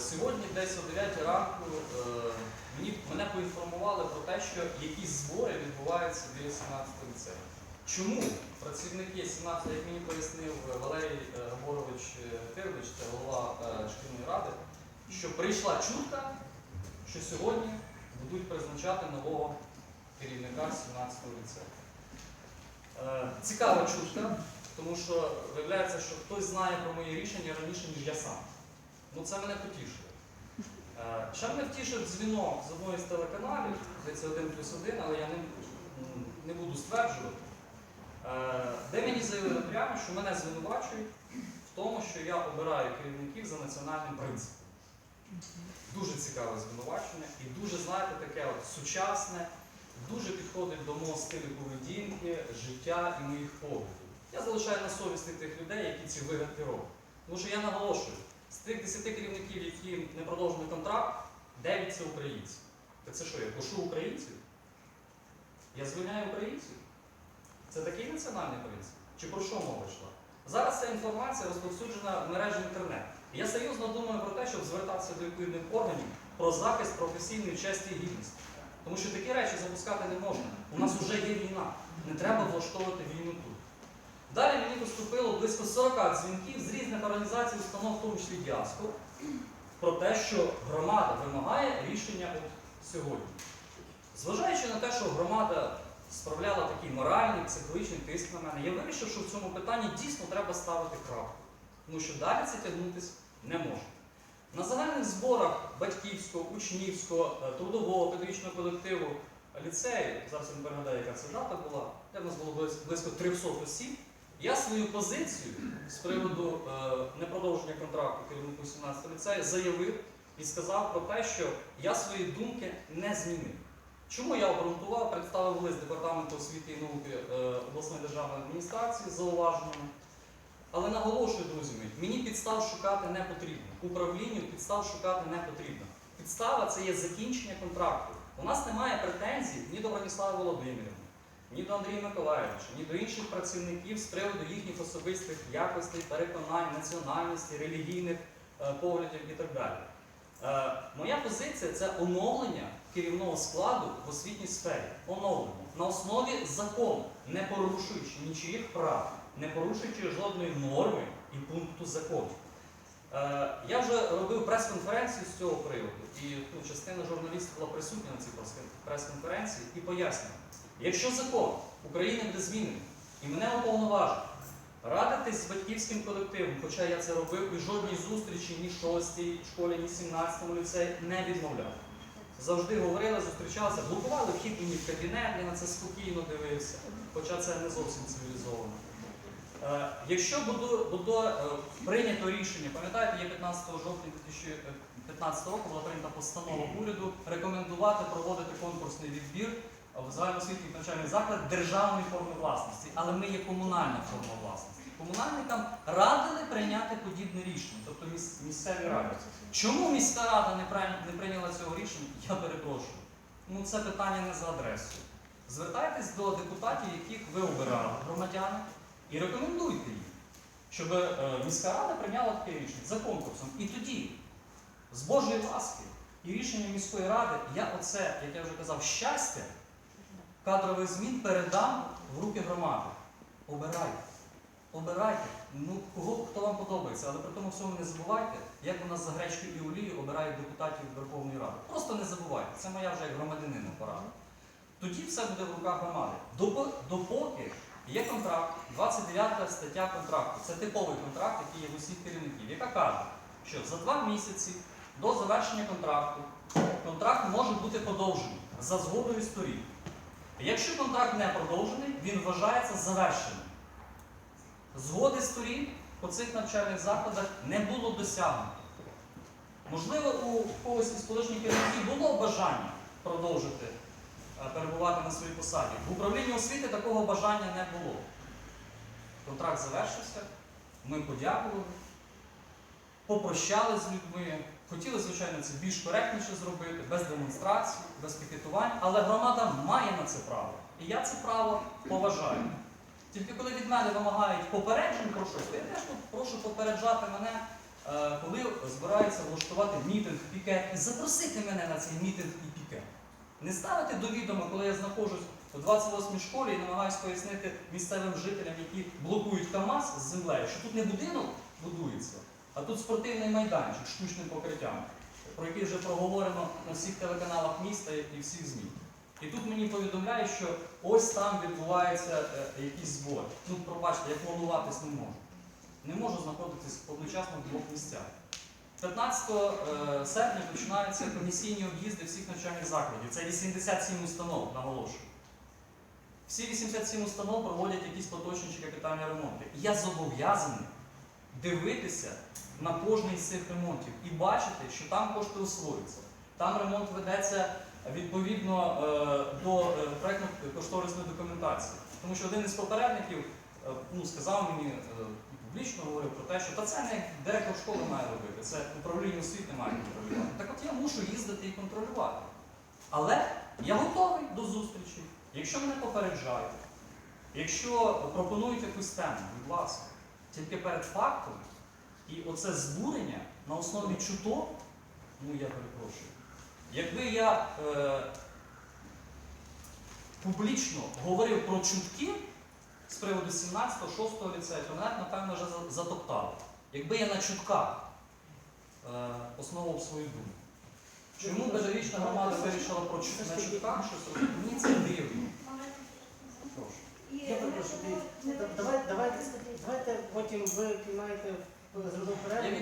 сьогодні десь о 9 ранку е, мені, мене поінформували про те, що якісь збори відбуваються біля 17 ліцею. Чому працівники 17, як мені пояснив Валерій е, Габорович е, це голова шкільної ради, що прийшла чутка, що сьогодні будуть призначати нового керівника 17 ліцею. Цікава чутка, тому що виявляється, що хтось знає про мої рішення раніше, ніж я сам. Ну це мене потішило. Е, Ще мене втішив дзвінок з одної з телеканалів, здається, 1 плюс 1, але я не, не буду стверджувати, е, де мені заявили прямо, що мене звинувачують в тому, що я обираю керівників за національним принципом. Дуже цікаве звинувачення і дуже, знаєте, таке от сучасне, дуже підходить до мого стилю поведінки, життя і моїх поглядів. Я залишаю на совісті тих людей, які ці вигадки роблять. Тому що я наголошую, з тих 10 керівників, які не продовжили контракт, 9 це українці. Так це що, я кошу українців? Я звільняю українців? Це такий національний принцип? Чи про що мова йшла? Зараз ця інформація розповсюджена в мережі інтернет. Я серйозно думаю про те, щоб звертатися до відповідних органів про захист професійної честі і гідності. Тому що такі речі запускати не можна. У нас вже є війна. Не треба влаштовувати війну тут. Далі мені поступило близько 40 дзвінків з різних організацій, установ, в тому числі діаспор, про те, що громада вимагає рішення от сьогодні. Зважаючи на те, що громада справляла такий моральний, психологічний тиск на мене, я вирішив, що в цьому питанні дійсно треба ставити крапку. Тому що далі це тягнутися не може. На загальних зборах батьківського, учнівського, е, трудового, педагогічного колективу ліцею, зараз я не пригадаю, яка це дата була, де в нас було близько- близько 300 осіб, я свою позицію з приводу е, непродовження контракту керівнику 17 ліцею заявив і сказав про те, що я свої думки не змінив. Чому я обґрунтував, представив лист Департаменту освіти і науки е, обласної державної адміністрації з зауваженнями. Але наголошую, друзі мої, мені підстав шукати не потрібно. Управлінню підстав шукати не потрібно. Підстава це є закінчення контракту. У нас немає претензій ні до Броніслави Володимирівни, ні до Андрія Миколаєвича, ні до інших працівників з приводу їхніх особистих якостей, переконань, національності, релігійних е, поглядів і так далі. Е, моя позиція це оновлення керівного складу в освітній сфері. Оновлення на основі закону, не порушуючи нічиїх прав, не порушуючи жодної норми і пункту закону. Е, я вже робив прес-конференцію з цього приводу, і ну, частина журналістів була присутня на цій прес- прес-конференції і пояснювала, якщо закон України буде змінений і мене уповноважить радитись з батьківським колективом, хоча я це робив і жодній зустрічі ні в 6 школі, ні в 17 ліцеї не відмовляв. Завжди говорили, зустрічалися, блокували вхід мені в кабінет, я на це спокійно дивився, хоча це не зовсім цивілізовано. Е, Якщо буде, е, прийнято рішення, пам'ятаєте, є 15 жовтня 2015 року була прийнята постанова уряду рекомендувати проводити конкурсний відбір загальноосвітніх навчальних закладах державної форми власності, але ми є комунальна форма власності. Комунальникам радили прийняти подібне рішення, тобто міс- місцеві ради. Чому міська рада не прийня- не прийняла цього рішення? Я перепрошую. Ну це питання не за адресою. Звертайтесь до депутатів, яких ви обирали, громадяни, і рекомендуйте їм, щоб е, міська рада прийняла таке рішення за конкурсом. І тоді, з Божої ласки і рішенням міської ради, я оце, як я вже казав, щастя кадрових змін передам в руки громади. Обирайте. Обирайте. Ну, кого, хто вам подобається, але при тому всьому не забувайте, як у нас за гречку і олію обирають депутатів Верховної Ради. Просто не забувайте. Це моя вже як громадянина порада. Тоді все буде в руках громади. Допо- Допоки є контракт, 29 стаття контракту. Це типовий контракт, який є в усіх керівників, яка каже, що за два місяці до завершення контракту контракт може бути подовжений за згодою сторін. Якщо контракт не продовжений, він вважається завершеним. Згоди сторін по цих навчальних закладах не було досягнуто. Можливо, у когось із колишніх керівників було бажання продовжити е, перебувати на своїй посаді. В управлінні освіти такого бажання не було. Контракт завершився, ми подякували, попрощали з людьми. Хотіли, звичайно, це більш коректніше зробити, без демонстрацій, без пікетувань, але громада має на це право. І я це право поважаю. Тільки коли від мене вимагають попереджень про щось, то я теж прошу попереджати мене, е, коли збирається влаштувати мітинг, пікет, і запросити мене на цей мітинг і пікет. Не ставити до відома, коли я знаходжусь у 28-й школі і намагаюся пояснити місцевим жителям, які блокують КАМАЗ з землею, що тут не будинок будується, а тут спортивний майданчик з штучним покриттям, про який вже проговорено на всіх телеканалах міста і всіх ЗМІ. І тут мені повідомляють, що ось там відбувається е, якийсь збор. Ну, пробачте, я плануватись не можу. Не можу знаходитись одночасно в двох місцях. 15 е, серпня починаються комісійні об'їзди всіх навчальних закладів. Це 87 установ, наголошую. Всі 87 установ проводять якісь поточні чи капітальні ремонти. І я зобов'язаний дивитися на кожний з цих ремонтів і бачити, що там кошти освоюються. Там ремонт ведеться відповідно е, до е, проєктно-кошторисної документації. Тому що один із попередників е, ну, сказав мені публічно говорив про те, що та це не директор школи має робити, це управління освіти має контролювати. Так от я мушу їздити і контролювати. Але я готовий до зустрічі. Якщо мене попереджають, якщо пропонують якусь тему, будь ласка, тільки перед фактом, і оце збурення на основі чуток, ну я перепрошую. Якби я е, публічно говорив про чутки з приводу 17-го, 6-го ліцею, то мене, напевно, вже за- затоптали. Якби я на чутках е, основував свою думку. Чому педагогічна громада вирішила про чутках щось робити? Мені це дивно. Прошу. Я дивіться, давайте, давайте потім ви приймаєте зробив перегляд.